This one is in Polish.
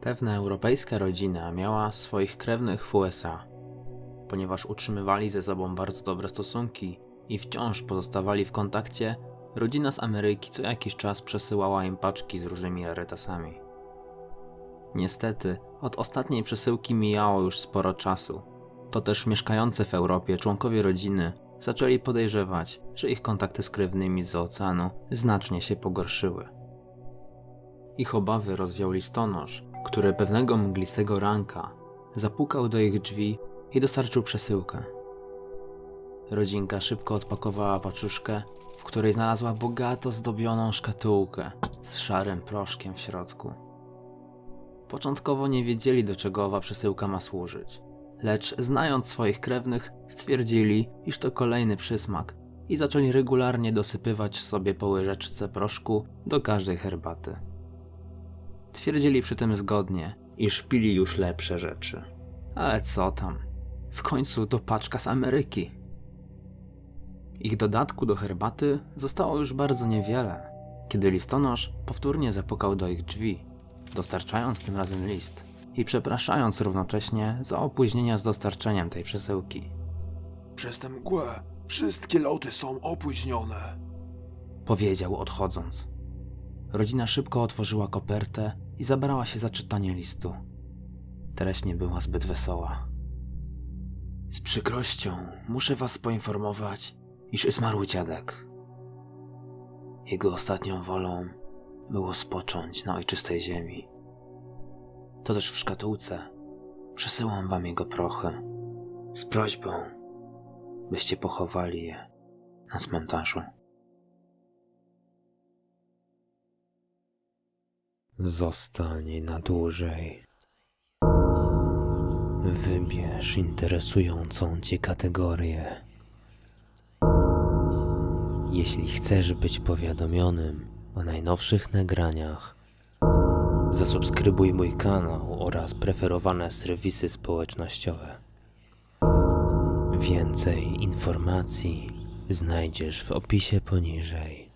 Pewna europejska rodzina miała swoich krewnych w USA. Ponieważ utrzymywali ze sobą bardzo dobre stosunki i wciąż pozostawali w kontakcie, rodzina z Ameryki co jakiś czas przesyłała im paczki z różnymi rarytasami. Niestety, od ostatniej przesyłki mijało już sporo czasu. To też mieszkający w Europie członkowie rodziny zaczęli podejrzewać, że ich kontakty z krewnymi z oceanu znacznie się pogorszyły. Ich obawy rozwiał listonosz, który pewnego mglistego ranka zapukał do ich drzwi i dostarczył przesyłkę. Rodzinka szybko odpakowała paczuszkę, w której znalazła bogato zdobioną szkatułkę z szarym proszkiem w środku. Początkowo nie wiedzieli, do czego owa przesyłka ma służyć, lecz znając swoich krewnych, stwierdzili, iż to kolejny przysmak i zaczęli regularnie dosypywać sobie po łyżeczce proszku do każdej herbaty. Twierdzili przy tym zgodnie, iż pili już lepsze rzeczy. Ale co tam? W końcu to paczka z Ameryki. Ich dodatku do herbaty zostało już bardzo niewiele, kiedy listonosz powtórnie zapukał do ich drzwi, dostarczając tym razem list i przepraszając równocześnie za opóźnienia z dostarczeniem tej przesyłki. Przez tę mgłę wszystkie loty są opóźnione. Powiedział odchodząc. Rodzina szybko otworzyła kopertę i zabrała się za czytanie listu. Treść nie była zbyt wesoła. Z przykrością muszę was poinformować, iż zmarł dziadek. Jego ostatnią wolą było spocząć na ojczystej ziemi. To też w szkatułce przesyłam wam jego prochy z prośbą, byście pochowali je na cmentarzu. Zostań na dłużej. Wybierz interesującą cię kategorię. Jeśli chcesz być powiadomionym o najnowszych nagraniach, zasubskrybuj mój kanał oraz preferowane serwisy społecznościowe. Więcej informacji znajdziesz w opisie poniżej.